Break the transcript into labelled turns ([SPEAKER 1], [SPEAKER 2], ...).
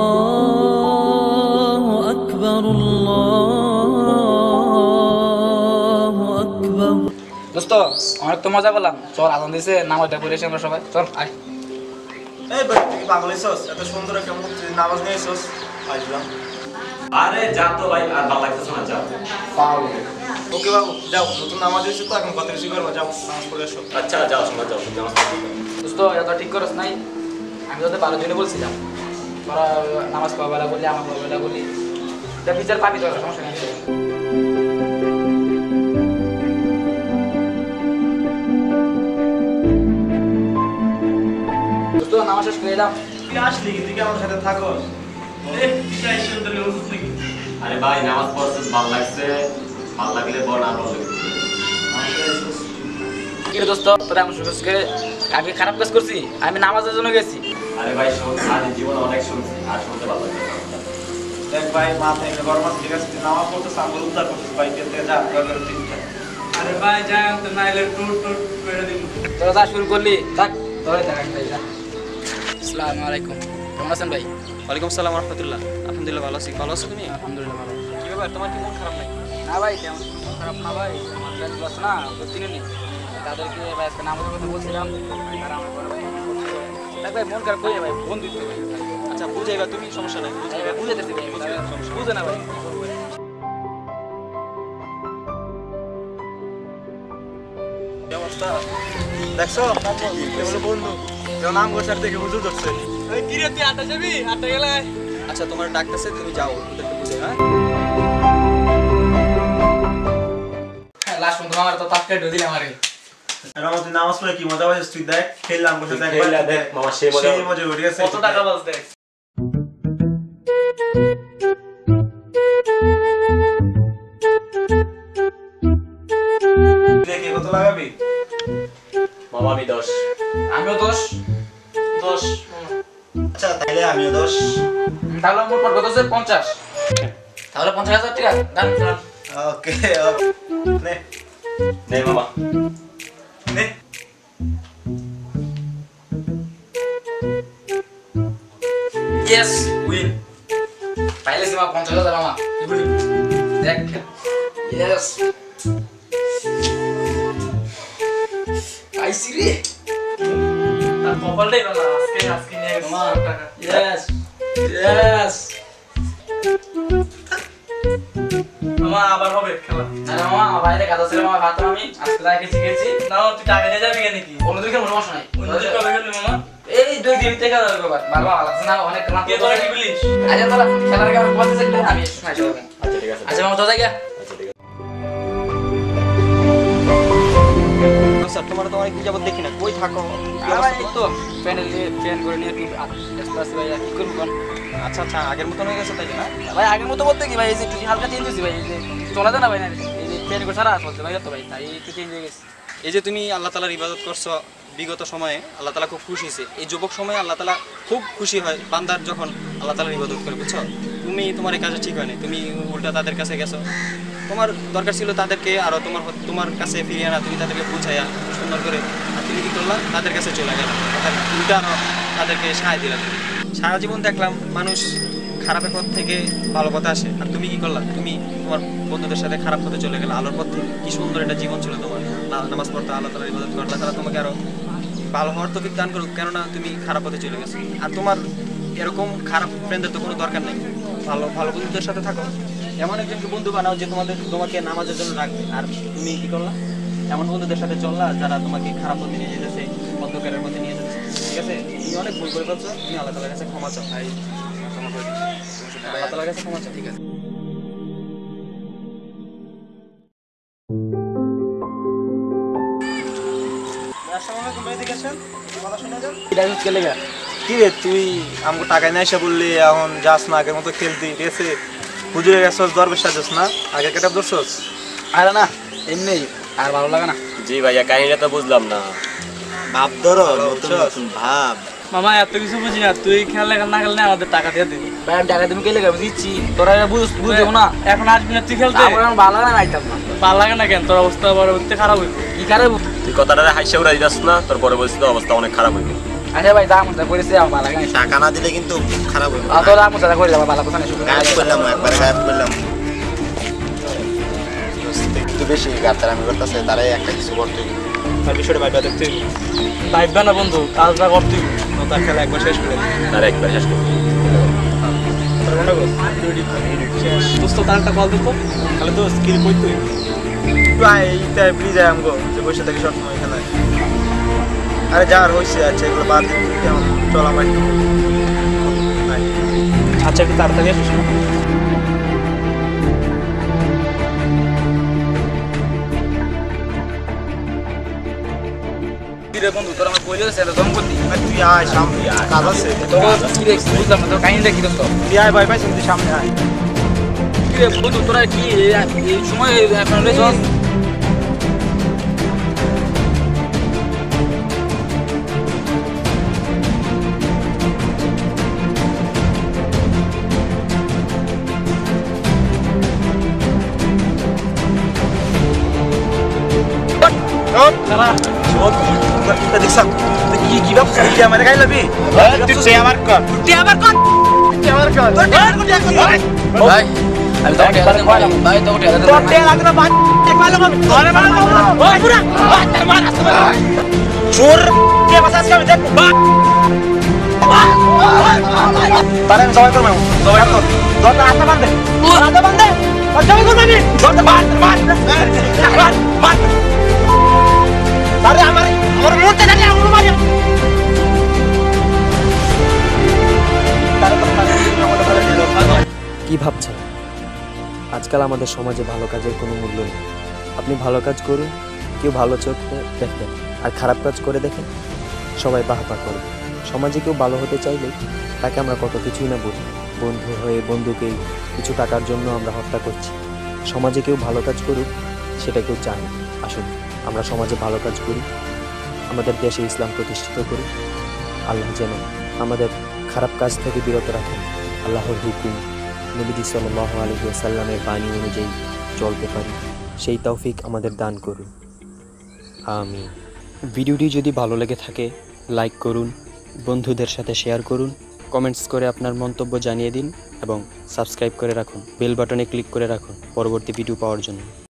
[SPEAKER 1] الله أكبر الله أكبر
[SPEAKER 2] দোস্ত অনেক তো মজা করলাম চল আজান দিছে নামাজটা পড়ে এসে আমরা সবাই চল আয়
[SPEAKER 3] এই ভাই তুই কি পাগল হইছস এত সুন্দর একটা মসজিদে নামাজ নিয়েছস আসলাম
[SPEAKER 4] আরে যা তো ভাই আর ভালো লাগতেছে না যা
[SPEAKER 3] ওকে বাবু যাও নতুন নামাজ হয়েছে তো এখন কত বেশি করবো যাও নামাজ পড়ে এসো
[SPEAKER 4] আচ্ছা যাও শোনা যাও তুমি নামাজ পড়ো।
[SPEAKER 2] দোস্ত এটা তো ঠিক করস নাই আমি তোদের ভালো জন্য বলছিলাম তোরা নামাজ পড়া বেলা আমার পড়া বেলা এটা বিচার পাবি তোরা সমস্যা নেই। নামাজ শেষ করে এলাম।
[SPEAKER 3] তুই আসলি তুই কি আমার সাথে থাকস?
[SPEAKER 4] আরে ভাই নামাজ পড়ছিস ভালো লাগছে ভালো লাগলে বল আর ভালো
[SPEAKER 2] কি দোস্ত তোরা করে আমি খারাপ কাজ করছি? আমি নামাজের জন্য গেছি।
[SPEAKER 4] আরে ভাই শোন আজ জীবনে অনেক শুনছি আর শুনতে ভালো লাগছে
[SPEAKER 3] দেখ ভাই মা থেকে গরম আছে ঠিক আছে তুই নামাজ পড়তেছ উদ্ধার করতেছ ভাই কে থেকে যা দরকার তুই
[SPEAKER 5] আরে ভাই যাই আনতে নাইলে টুট টুট করে দিব।
[SPEAKER 2] তোরা যা শুরু করলি থাক তোরাই দেখ একটা যা। আসসালামু আলাইকুম কেমন আছেন ভাই?
[SPEAKER 5] ওয়ালাইকুম সালাম রহমতুল্লাহ আলহামদুলিল্লাহ ভালো আছি ভালো আছো তুমি?
[SPEAKER 2] আলহামদুলিল্লাহ ভালো
[SPEAKER 5] কি ব্যাপার তোমার কি মন খারাপ নাকি?
[SPEAKER 2] না ভাই তেমন মন খারাপ না ভাই আমার আছে না তো চিনি নি তাদেরকে ভাই আজকে নামাজের কথা বলছিলাম তারা আমার ভাই ফোন করছিল। দেখ ভাই মন খারাপ করে ভাই ফোন দিতে
[SPEAKER 5] আচ্ছা বুঝাইবা তুমি সমস্যা নাই
[SPEAKER 2] ভাই বুঝে না ভাই।
[SPEAKER 3] অবস্থা দেখছ? বন্ধু নাম করছে থেকে হুজুর ধরছে।
[SPEAKER 5] এই তুই আটা যাবি? আটা গেলে? আচ্ছা তোমার ডাকতেছে তুমি যাও ওদেরকে বুঝে হ্যাঁ?
[SPEAKER 2] হ্যাঁ লাস্ট পর্যন্ত আমার তো তাপকে ঢুকে দিলে
[SPEAKER 3] এরকম নামাজ পড়ে কি মজা পাইছিস তুই দেখ খেললাম বসে দেখ
[SPEAKER 4] দেখ, মামা, সেই মজা
[SPEAKER 3] সেই মজা উঠে গেছে।
[SPEAKER 5] কত টাকা বাস দেখ?
[SPEAKER 3] দেখে কত লাগাবি?
[SPEAKER 4] মামা আমি দশ।
[SPEAKER 2] আমিও দোষ
[SPEAKER 5] দশ
[SPEAKER 3] আচ্ছা তাইলে আমিও দোষ
[SPEAKER 2] তাহলে মোট পঞ্চাশ। তাহলে পঞ্চাশ হাজার টাকা।
[SPEAKER 3] ওকে। নে।
[SPEAKER 4] নে মামা।
[SPEAKER 2] ইয়েস উইন পাইলে সিমা পঞ্চাশ হাজার কি বলি দেখ ইয়েস পাইছি রে
[SPEAKER 5] তার কপালটাই ভালো আজকে আজকে নিয়ে গেছে টাকা
[SPEAKER 2] ইয়েস ইয়েস
[SPEAKER 5] মামা আবার হবে খেলা
[SPEAKER 2] আরে মামা বাইরে কাজ ছিল মামা ভাত আমি আজকে তাকে শিখেছি
[SPEAKER 5] না তুই টাকা নিয়ে যাবি কেন কি
[SPEAKER 2] অন্যদিকে কোনো সমস্যা নাই
[SPEAKER 5] গেলি মামা
[SPEAKER 2] এই দুই দিন থেকে যাবে বাবা ভালো ভালো লাগছে না অনেক ক্লান্ত
[SPEAKER 5] কে তোরা কি বলিস?
[SPEAKER 2] আচ্ছা তোরা খেলার আগে আমার বলতে আমি শোনাই
[SPEAKER 4] আচ্ছা ঠিক আছে।
[SPEAKER 2] আচ্ছা মামা তো জায়গা
[SPEAKER 4] আচ্ছা ঠিক আছে
[SPEAKER 5] স্যার তোমার তো অনেক যাবত দেখি না। কই থাকো? কি
[SPEAKER 2] ভাই
[SPEAKER 5] অবস্থা
[SPEAKER 2] এই তো প্যানেল নিয়ে প্যান করে নিয়ে একটু ব্যস্ত আছি ভাই কি করব
[SPEAKER 5] আচ্ছা আচ্ছা আগের মতন হয়ে গেছে তাই না
[SPEAKER 2] ভাই আগের মতো বলতে কি ভাই এই যে একটু হালকা চেঞ্জ হয়েছে ভাই এই যে চলা যায় না ভাই না এই যে প্যান করে সারা চলছে ভাই তো ভাই তাই একটু চেঞ্জ হয়ে গেছে।
[SPEAKER 5] এই যে তুমি আল্লাহ তালার ইবাদত করছ বিগত সময়ে আল্লাহ তালা খুব খুশি হয়েছে। এই যুবক সময়ে আল্লাহ তালা খুব খুশি হয় বান্দার যখন আল্লাহ তালার ইবাদত করে, বুঝছ? তুমি তোমার এই কাজে ঠিক হয়নি, তুমি উল্টা তাদের কাছে গেছো। তোমার দরকার ছিল তাদেরকে আরও তোমার তোমার কাছে ফিরিয়ে আনা, তুমি তাদেরকে বুঝাইয়া সুন্দর করে, আর তুমি কী করলা? তাদের কাছে চলে গেল। উল্টা আরও তাদেরকে সাহায্য দিলাম সারা জীবন দেখলাম মানুষ খারাপের পথ থেকে ভালো পথে আসে। আর তুমি কি করলা? তুমি তোমার বন্ধুদের সাথে খারাপ পথে চলে গেলে। আলোর পথে কি সুন্দর একটা জীবন ছিল তোমার। নামাজ পড়তে আল্লাহ তালা ইবাদত করতে তারা তোমাকে আরও ভালো হওয়ার তো দান করুক, কেননা তুমি খারাপ পথে চলে গেছো। আর তোমার এরকম খারাপ ফ্রেন্ডের তো কোনো দরকার নেই। ভালো ভালো বন্ধুদের সাথে থাকো। এমন একজনকে বন্ধু বানাও যে তোমাদের, তোমাকে নামাজের জন্য রাখবে। আর তুমি কি করলা? এমন বন্ধুদের সাথে চললা যারা তোমাকে খারাপ পথে নিয়ে যেতেছে, অন্ধকারের মধ্যে নিয়ে যেতেছে। ঠিক আছে? তুমি অনেক ভুল করে ফেলছো। তুমি আল্লাহ তালার কাছে ক্ষমা চাও। ভাই, ক্ষমা করে। আল্লাহ তালার কাছে ক্ষমা চাও। ঠিক আছে।
[SPEAKER 3] কি রে তুই আমাকে টাকা নিয়ে এসে বললি এখন যাস না আগের মতো খেলতি ঠিক আছে? হুজুরে গেছস দরবেশ সাজস না? আগে কেটে দর্শস
[SPEAKER 2] আরে না এমনি আর ভালো লাগে না।
[SPEAKER 4] জি ভাইয়া কাহিনীটা তো বুঝলাম না।
[SPEAKER 6] ভাব ধরো নতুন নতুন ভাব।
[SPEAKER 5] মামা এত কিছু বুঝি না। তুই খেলা না খেললে আমাদের টাকা দিয়ে দিবি।
[SPEAKER 2] ভাই আমি টাকা তুমি কে লেগে দিচ্ছি তোরা এটা বুঝ বুঝব না।
[SPEAKER 5] এখন আসবি না তুই খেলতে?
[SPEAKER 2] আমার ভালো লাগে না আইতাম না।
[SPEAKER 5] ভালো লাগে না কেন? তোর অবস্থা পরবর্তীতে খারাপ হইবে।
[SPEAKER 2] কি কারে
[SPEAKER 4] তুই কথাটা হাইসা উড়াই যাস না তোর পরে বলছিস তো অবস্থা অনেক খারাপ হইবে।
[SPEAKER 2] আচ্ছা ভাই যা মজা করেছে আমার ভালো লাগে
[SPEAKER 6] টাকা না দিলে কিন্তু খুব খারাপ হবে
[SPEAKER 2] আর তোরা মজা করে যাবা ভালো কথা নেই
[SPEAKER 6] গায়েব করলাম একবার গায়েব করলাম। একটু বেশি গাদ্দার আমি করতেছে তারাই একটা কিছু করতে।
[SPEAKER 3] আর বিষয়টা ভাইবা দেখতে হইব। ভাইবা না বন্ধু কাজটা করতে নয়তো খেলা একবার শেষ করে
[SPEAKER 4] তার একবার শেষ করে
[SPEAKER 3] দোস্ত তার একটা কল দিত তাহলে তো স্কিল করতে হইব এইটা প্লিজ আয় আমগো যে বসে থাকি সবসময় এখানে আরে যার হয়েছে আচ্ছা এগুলো বাদ দিন চল আমার আচ্ছা একটু তাড়াতাড়ি না?
[SPEAKER 2] কি রে বন্ধু তোর আমার কইলে সেটা দম করতি
[SPEAKER 3] তুই আয় সামনে কাজ আছে।
[SPEAKER 2] তো কি রে বুঝলাম তো কাহিনীটা কি দোস্ত
[SPEAKER 3] তুই আয় ভাই ভাই সামনে আয়।
[SPEAKER 2] কি রে বন্ধু তোরা কি এই- সময় এখন রেছিস
[SPEAKER 3] দেখছাম তুই কি কি ভাবছিস তুই আমার গাই লাবি তুই আমার কর তুই আমার কর তুই আমার কর
[SPEAKER 2] ভাই আমি তোমাকে হাতে মারলাম ভাই তোমাকে হাতে
[SPEAKER 3] তোর তেল লাগনা বাদ এক মারলাম আমি আরে মারলাম ওই পুরা মার আসতে চোর কে বাসাস কে দেখ তারে আমি সবাই করব সবাই কর দরটা হাতে বাঁধে হাতে বাঁধে আর সবাই করব আমি দরটা মার মার মার মার আরে
[SPEAKER 7] আজকাল আমাদের সমাজে ভালো কাজের কোনো মূল্য নেই। আপনি ভালো কাজ করুন, কেউ ভালো চোখে দেখবেন। আর খারাপ কাজ করে দেখেন, সবাই বাহবা করবে সমাজে কেউ ভালো হতে চাইলে তাকে আমরা কত কিছুই না বলি। বন্ধু হয়ে বন্ধুকেই কিছু টাকার জন্য আমরা হত্যা করছি। সমাজে কেউ ভালো কাজ করুক, সেটা কেউ চায় আসুন, আমরা সমাজে ভালো কাজ করি, আমাদের দেশে ইসলাম প্রতিষ্ঠিত করি। আল্লাহ যেন আমাদের খারাপ কাজ থেকে বিরত রাখেন। আল্লাহর হুকুম। নবীজি সাল্লাহ আলহি আসাল্লামের বাণী অনুযায়ী চলতে পারি। সেই তৌফিক আমাদের দান করুন। আমি ভিডিওটি যদি ভালো লেগে থাকে, লাইক করুন, বন্ধুদের সাথে শেয়ার করুন, কমেন্টস করে আপনার মন্তব্য জানিয়ে দিন এবং সাবস্ক্রাইব করে রাখুন, বেল বাটনে ক্লিক করে রাখুন পরবর্তী ভিডিও পাওয়ার জন্য।